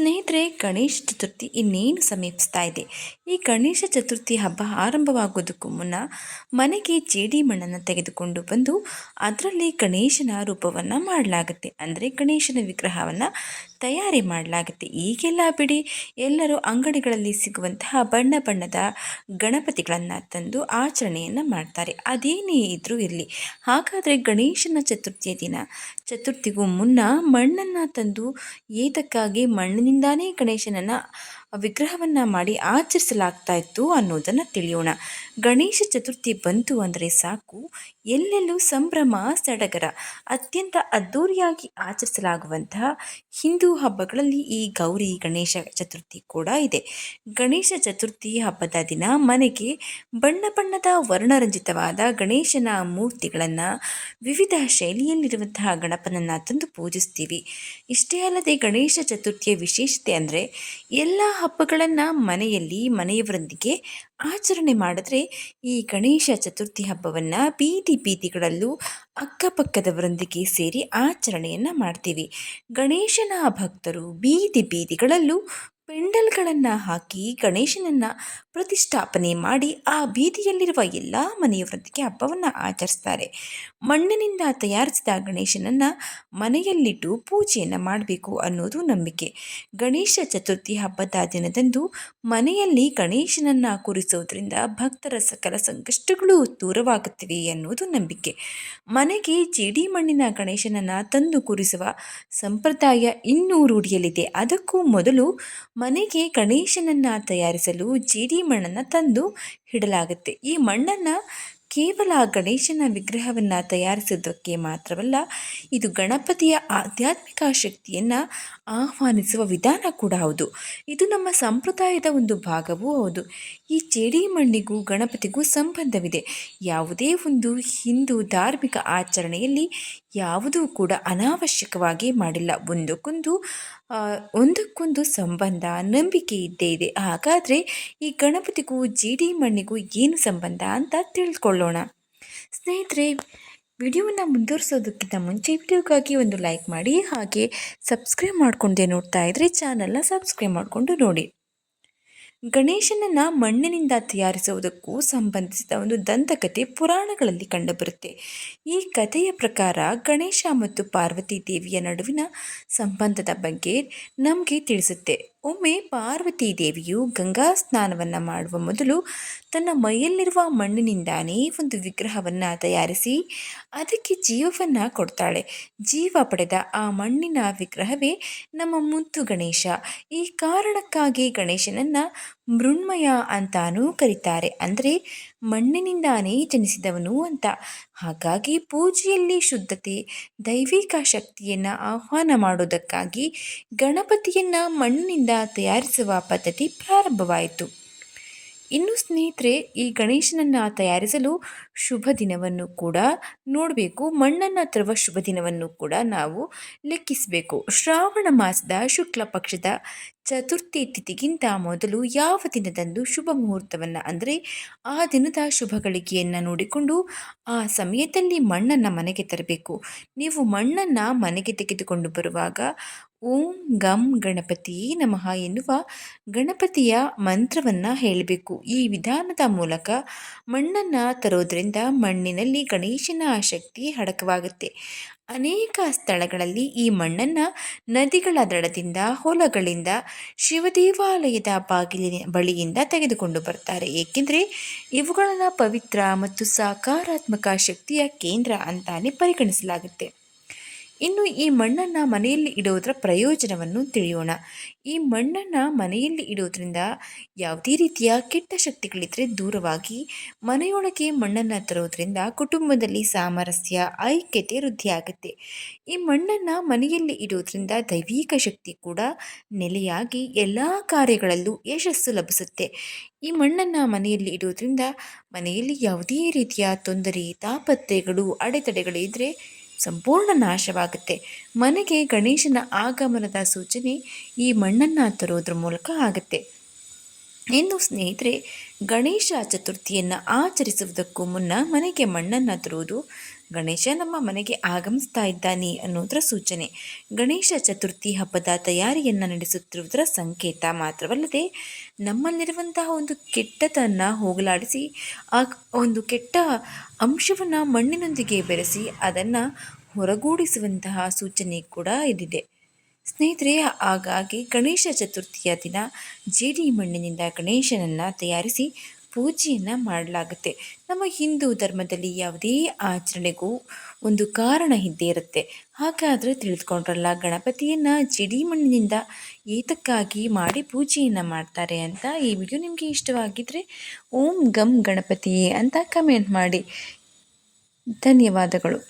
ಸ್ನೇಹಿತರೆ, ಗಣೇಶ ಚತುರ್ಥಿ ಇನ್ನೇನು ಸಮೀಪಿಸ್ತಾ ಇದೆ? ಈ ಗಣೇಶ ಚತುರ್ಥಿ ಹಬ್ಬ ಆರಂಭವಾಗೋದಕ್ಕೂ ಮುನ್ನ ಮನೆಗೆ ಜೇಡಿ ಮಣ್ಣನ್ನು ತೆಗೆದುಕೊಂಡು ಬಂದು, ಅದರಲ್ಲಿ ಗಣೇಶನ ರೂಪವನ್ನು ಮಾಡಲಾಗುತ್ತೆ. ಅಂದರೆ ಗಣೇಶನ ವಿಗ್ರಹವನ್ನು ತಯಾರಿ ಮಾಡಲಾಗುತ್ತೆ. ಈಗೆಲ್ಲ ಬಿಡಿ ಎಲ್ಲರೂ ಅಂಗಡಿಗಳಲ್ಲಿ ಸಿಗುವಂತಹ ಬಣ್ಣ ಬಣ್ಣದ ಗಣಪತಿಗಳನ್ನು ತಂದು ಆಚರಣೆಯನ್ನು ಮಾಡ್ತಾರೆ. ಅದೇನೇ ಇದ್ರೂ ಇರಲಿ. ಹಾಗಾದರೆ ಗಣೇಶನ ಚತುರ್ಥಿಯ ದಿನ, ಚತುರ್ಥಿಗೂ ಮುನ್ನ ಮಣ್ಣನ್ನು ತಂದು ಏತಕ್ಕಾಗಿ ಮಣ್ಣಿನಿಂದಾನೇ ಗಣೇಶನನ್ನು ವಿಗ್ರಹವನ್ನು ಮಾಡಿ ಆಚರಿಸಲಾಗ್ತಾ ಇತ್ತು ಅನ್ನೋದನ್ನು ತಿಳಿಯೋಣ. ಗಣೇಶ ಚತುರ್ಥಿ ಬಂತು ಅಂದರೆ ಸಾಕು. ಎಲ್ಲೆಲ್ಲೂ ಸಂಭ್ರಮ, ಸಡಗರ, ಅತ್ಯಂತ ಅದ್ಧೂರಿಯಾಗಿ ಆಚರಿಸಲಾಗುವಂತಹ ಹಿಂದೂ ಹಬ್ಬಗಳಲ್ಲಿ ಈ ಗೌರಿ ಗಣೇಶ ಚತುರ್ಥಿ ಕೂಡ ಇದೆ. ಗಣೇಶ ಚತುರ್ಥಿ ಹಬ್ಬದ ದಿನ ಮನೆಗೆ ಬಣ್ಣ ಬಣ್ಣದ ವರ್ಣರಂಜಿತವಾದ ಗಣೇಶನ ಮೂರ್ತಿಗಳನ್ನು ವಿವಿಧ ಶೈಲಿಯಲ್ಲಿರುವಂತಹ ಗಣಪನನ್ನು ತಂದು ಪೂಜಿಸ್ತೀವಿ. ಇಷ್ಟೇ ಅಲ್ಲದೆ ಗಣೇಶ ಚತುರ್ಥಿಯ ವಿಶೇಷತೆ ಅಂದರೆ ಎಲ್ಲ ಹಬ್ಬಗಳನ್ನು ಮನೆಯಲ್ಲಿ ಮನೆಯವರೊಂದಿಗೆ ಆಚರಣೆ ಮಾಡಿದ್ರೆ ಈ ಗಣೇಶ ಚತುರ್ಥಿ ಹಬ್ಬವನ್ನು ಬೀದಿ ಬೀದಿಗಳಲ್ಲೂ ಅಕ್ಕಪಕ್ಕದವರೊಂದಿಗೆ ಸೇರಿ ಆಚರಣೆಯನ್ನು ಮಾಡ್ತೀವಿ. ಗಣೇಶನ ಭಕ್ತರು ಬೀದಿ ಬೀದಿಗಳಲ್ಲೂ ಪೆಂಡಲ್ಗಳನ್ನು ಹಾಕಿ ಗಣೇಶನನ್ನು ಪ್ರತಿಷ್ಠಾಪನೆ ಮಾಡಿ ಆ ಬೀದಿಯಲ್ಲಿರುವ ಎಲ್ಲ ಮನೆಯವರೊಂದಿಗೆ ಹಬ್ಬವನ್ನು ಆಚರಿಸ್ತಾರೆ. ಮಣ್ಣಿನಿಂದ ತಯಾರಿಸಿದ ಗಣೇಶನನ್ನು ಮನೆಯಲ್ಲಿಟ್ಟು ಪೂಜೆಯನ್ನು ಮಾಡಬೇಕು ಅನ್ನೋದು ನಂಬಿಕೆ. ಗಣೇಶ ಚತುರ್ಥಿ ಹಬ್ಬದ ದಿನದಂದು ಮನೆಯಲ್ಲಿ ಗಣೇಶನನ್ನು ಕೂರಿಸೋದ್ರಿಂದ ಭಕ್ತರ ಸಕಲ ಸಂಕಷ್ಟಗಳು ದೂರವಾಗುತ್ತಿವೆ ಅನ್ನೋದು ನಂಬಿಕೆ. ಮನೆಗೆ ಜೇಡಿ ಮಣ್ಣಿನ ಗಣೇಶನನ್ನು ತಂದು ಕೂರಿಸುವ ಸಂಪ್ರದಾಯ ಇನ್ನೂ ರೂಢಿಯಲ್ಲಿದೆ. ಅದಕ್ಕೂ ಮೊದಲು ಮನೆಗೆ ಗಣೇಶನನ್ನು ತಯಾರಿಸಲು ಜೇಡಿ ಮಣ್ಣನ್ನು ತಂದು ಇಡಲಾಗುತ್ತೆ. ಈ ಮಣ್ಣನ್ನು ಕೇವಲ ಗಣೇಶನ ವಿಗ್ರಹವನ್ನು ತಯಾರಿಸೋದಕ್ಕೆ ಮಾತ್ರವಲ್ಲ, ಇದು ಗಣಪತಿಯ ಆಧ್ಯಾತ್ಮಿಕ ಶಕ್ತಿಯನ್ನು ಆಹ್ವಾನಿಸುವ ವಿಧಾನ ಕೂಡ ಹೌದು. ಇದು ನಮ್ಮ ಸಂಪ್ರದಾಯದ ಒಂದು ಭಾಗವೂ ಹೌದು. ಈ ಚೇಡಿ ಮಣ್ಣಿಗೂ ಗಣಪತಿಗೂ ಸಂಬಂಧವಿದೆ. ಯಾವುದೇ ಒಂದು ಹಿಂದೂ ಧಾರ್ಮಿಕ ಆಚರಣೆಯಲ್ಲಿ ಯಾವುದೂ ಕೂಡ ಅನಾವಶ್ಯಕವಾಗಿ ಮಾಡಿಲ್ಲ. ಒಂದಕ್ಕೊಂದು ಒಂದಕ್ಕೊಂದು ಸಂಬಂಧ, ನಂಬಿಕೆ ಇದ್ದೇ ಇದೆ. ಹಾಗಾದರೆ ಈ ಗಣಪತಿಗೂ ಜೇಡಿ ಮಣ್ಣಿಗೂ ಏನು ಸಂಬಂಧ ಅಂತ ತಿಳ್ಕೊಳ್ಳೋಣ. ಸ್ನೇಹಿತರೆ ವಿಡಿಯೋವನ್ನು ಮುಂದುವರಿಸೋದಕ್ಕಿಂತ ಮುಂಚೆ ವಿಡಿಯೋಗಾಗಿ ಒಂದು ಲೈಕ್ ಮಾಡಿ, ಹಾಗೆ ಸಬ್ಸ್ಕ್ರೈಬ್ ಮಾಡ್ಕೊಂಡೆ ನೋಡ್ತಾ ಇದ್ದರೆ ಚಾನಲ್ನ ಸಬ್ಸ್ಕ್ರೈಬ್ ಮಾಡಿಕೊಂಡು ನೋಡಿ. ಗಣೇಶನನ್ನು ಮಣ್ಣಿನಿಂದ ತಯಾರಿಸುವುದಕ್ಕೂ ಸಂಬಂಧಿಸಿದ ಒಂದು ದಂತಕಥೆ ಪುರಾಣಗಳಲ್ಲಿ ಕಂಡುಬರುತ್ತೆ. ಈ ಕಥೆಯ ಪ್ರಕಾರ ಗಣೇಶ ಮತ್ತು ಪಾರ್ವತಿ ದೇವಿಯ ನಡುವಿನ ಸಂಬಂಧದ ಬಗ್ಗೆ ನಮಗೆ ತಿಳಿಸುತ್ತೆ. ಒಮ್ಮೆ ಪಾರ್ವತಿ ದೇವಿಯು ಗಂಗಾ ಸ್ನಾನವನ್ನು ಮಾಡುವ ಮೊದಲು ತನ್ನ ಮೈಯಲ್ಲಿರುವ ಮಣ್ಣಿನಿಂದಾನೇ ಒಂದು ವಿಗ್ರಹವನ್ನು ತಯಾರಿಸಿ ಅದಕ್ಕೆ ಜೀವವನ್ನು ಕೊಡ್ತಾಳೆ. ಜೀವ ಪಡೆದ ಆ ಮಣ್ಣಿನ ವಿಗ್ರಹವೇ ನಮ್ಮ ಮುತ್ತು ಗಣೇಶ. ಈ ಕಾರಣಕ್ಕಾಗಿ ಗಣೇಶನನ್ನು ಮೃಣ್ಮಯ ಅಂತಾನೂ ಕರೀತಾರೆ. ಅಂದರೆ ಮಣ್ಣಿನಿಂದಾನೇ ಜನಿಸಿದವನು ಅಂತ. ಹಾಗಾಗಿ ಪೂಜೆಯಲ್ಲಿ ಶುದ್ಧತೆ, ದೈವಿಕ ಶಕ್ತಿಯನ್ನು ಆಹ್ವಾನ ಮಾಡೋದಕ್ಕಾಗಿ ಗಣಪತಿಯನ್ನು ಮಣ್ಣಿನಿಂದ ತಯಾರಿಸುವ ಪದ್ಧತಿ ಪ್ರಾರಂಭವಾಯಿತು. ಇನ್ನು ಸ್ನೇಹಿತರೆ, ಈ ಗಣೇಶನನ್ನು ತಯಾರಿಸಲು ಶುಭ ದಿನವನ್ನು ಕೂಡ ನೋಡಬೇಕು. ಮಣ್ಣನ್ನು ತರುವ ಶುಭ ದಿನವನ್ನು ಕೂಡ ನಾವು ಲೆಕ್ಕಿಸಬೇಕು. ಶ್ರಾವಣ ಮಾಸದ ಶುಕ್ಲ ಪಕ್ಷದ ಚತುರ್ಥಿ ತಿಥಿಗಿಂತ ಮೊದಲು ಯಾವ ದಿನದಂದು ಶುಭ ಮುಹೂರ್ತವನ್ನು ಅಂದರೆ ಆ ದಿನದ ಶುಭ ಗಳಿಕೆಯನ್ನು ನೋಡಿಕೊಂಡು ಆ ಸಮಯದಲ್ಲಿ ಮಣ್ಣನ್ನು ಮನೆಗೆ ತರಬೇಕು. ನೀವು ಮಣ್ಣನ್ನು ಮನೆಗೆ ತೆಗೆದುಕೊಂಡು ಬರುವಾಗ ಓಂ ಗಂ ಗಣಪತಿ ನಮಃ ಎನ್ನುವ ಗಣಪತಿಯ ಮಂತ್ರವನ್ನು ಹೇಳಬೇಕು. ಈ ವಿಧಾನದ ಮೂಲಕ ಮಣ್ಣನ್ನು ತರೋದ್ರಿಂದ ಮಣ್ಣಿನಲ್ಲಿ ಗಣೇಶನ ಶಕ್ತಿ ಹಡಕವಾಗುತ್ತೆ. ಅನೇಕ ಸ್ಥಳಗಳಲ್ಲಿ ಈ ಮಣ್ಣನ್ನು ನದಿಗಳ ದಡದಿಂದ, ಹೊಲಗಳಿಂದ, ಶಿವದೇವಾಲಯದ ಬಾಗಿಲಿನ ಬಳಿಯಿಂದ ತೆಗೆದುಕೊಂಡು ಬರ್ತಾರೆ. ಏಕೆಂದರೆ ಇವುಗಳನ್ನು ಪವಿತ್ರ ಮತ್ತು ಸಕಾರಾತ್ಮಕ ಶಕ್ತಿಯ ಕೇಂದ್ರ ಅಂತಾನೆ ಪರಿಗಣಿಸಲಾಗುತ್ತೆ. ಇನ್ನು ಈ ಮಣ್ಣನ್ನು ಮನೆಯಲ್ಲಿ ಇಡೋದರ ಪ್ರಯೋಜನವನ್ನು ತಿಳಿಯೋಣ. ಈ ಮಣ್ಣನ್ನು ಮನೆಯಲ್ಲಿ ಇಡೋದ್ರಿಂದ ಯಾವುದೇ ರೀತಿಯ ಕೆಟ್ಟ ಶಕ್ತಿಗಳಿದ್ದರೆ ದೂರವಾಗಿ ಮನೆಯೊಳಗೆ ಮಣ್ಣನ್ನು ತರೋದ್ರಿಂದ ಕುಟುಂಬದಲ್ಲಿ ಸಾಮರಸ್ಯ, ಐಕ್ಯತೆ ವೃದ್ಧಿಯಾಗುತ್ತೆ. ಈ ಮಣ್ಣನ್ನು ಮನೆಯಲ್ಲಿ ಇಡೋದ್ರಿಂದ ದೈವಿಕ ಶಕ್ತಿ ಕೂಡ ನೆಲೆಯಾಗಿ ಎಲ್ಲ ಕಾರ್ಯಗಳಲ್ಲೂ ಯಶಸ್ಸು ಲಭಿಸುತ್ತೆ. ಈ ಮಣ್ಣನ್ನು ಮನೆಯಲ್ಲಿ ಇಡೋದ್ರಿಂದ ಮನೆಯಲ್ಲಿ ಯಾವುದೇ ರೀತಿಯ ತೊಂದರೆ, ತಾಪತ್ರೆಗಳು ಅಡೆತಡೆಗಳು ಇದ್ದರೆ ಸಂಪೂರ್ಣ ನಾಶವಾಗುತ್ತೆ. ಮನೆಗೆ ಗಣೇಶನ ಆಗಮನದ ಸೂಚನೆ ಈ ಮಣ್ಣನ್ನು ತರೋದ್ರ ಮೂಲಕ ಆಗುತ್ತೆ. ಇನ್ನು ಸ್ನೇಹಿತರೆ, ಗಣೇಶ ಚತುರ್ಥಿಯನ್ನು ಆಚರಿಸುವುದಕ್ಕೂ ಮುನ್ನ ಮನೆಗೆ ಮಣ್ಣನ್ನು ತರುವುದು ಗಣೇಶ ನಮ್ಮ ಮನೆಗೆ ಆಗಮಿಸ್ತಾ ಇದ್ದಾನೆ ಅನ್ನೋದರ ಸೂಚನೆ. ಗಣೇಶ ಚತುರ್ಥಿ ಹಬ್ಬದ ತಯಾರಿಯನ್ನು ನಡೆಸುತ್ತಿರುವುದರ ಸಂಕೇತ ಮಾತ್ರವಲ್ಲದೆ, ನಮ್ಮಲ್ಲಿರುವಂತಹ ಒಂದು ಕೆಟ್ಟತನ್ನು ಹೋಗಲಾಡಿಸಿ, ಆ ಒಂದು ಕೆಟ್ಟ ಅಂಶವನ್ನು ಮಣ್ಣಿನೊಂದಿಗೆ ಬೆರೆಸಿ ಅದನ್ನು ಹೊರಗೂಡಿಸುವಂತಹ ಸೂಚನೆ ಕೂಡ ಇದಿದೆ. ಸ್ನೇಹಿತರೆ, ಹಾಗಾಗಿ ಗಣೇಶ ಚತುರ್ಥಿಯ ದಿನ ಜೇಡಿ ಮಣ್ಣಿನಿಂದ ಗಣೇಶನನ್ನು ತಯಾರಿಸಿ ಪೂಜೆಯನ್ನು ಮಾಡಲಾಗುತ್ತೆ. ನಮ್ಮ ಹಿಂದೂ ಧರ್ಮದಲ್ಲಿ ಯಾವುದೇ ಆಚರಣೆಗೂ ಒಂದು ಕಾರಣ ಇದ್ದೇ ಇರುತ್ತೆ. ಹಾಗಾದರೆ ತಿಳಿದುಕೊಂಡ್ರಲ್ಲ, ಗಣಪತಿಯನ್ನು ಜಿಡಿ ಮಣ್ಣಿನಿಂದ ಏತಕ್ಕಾಗಿ ಮಾಡಿ ಪೂಜೆಯನ್ನು ಮಾಡ್ತಾರೆ ಅಂತ ಈ ವಿಡಿಯೋ ನಿಮಗೆ ಇಷ್ಟವಾಗಿದ್ದರೆ ಓಂ ಗಮ್ ಗಣಪತಿಯೇ ಅಂತ ಕಮೆಂಟ್ ಮಾಡಿ. ಧನ್ಯವಾದಗಳು.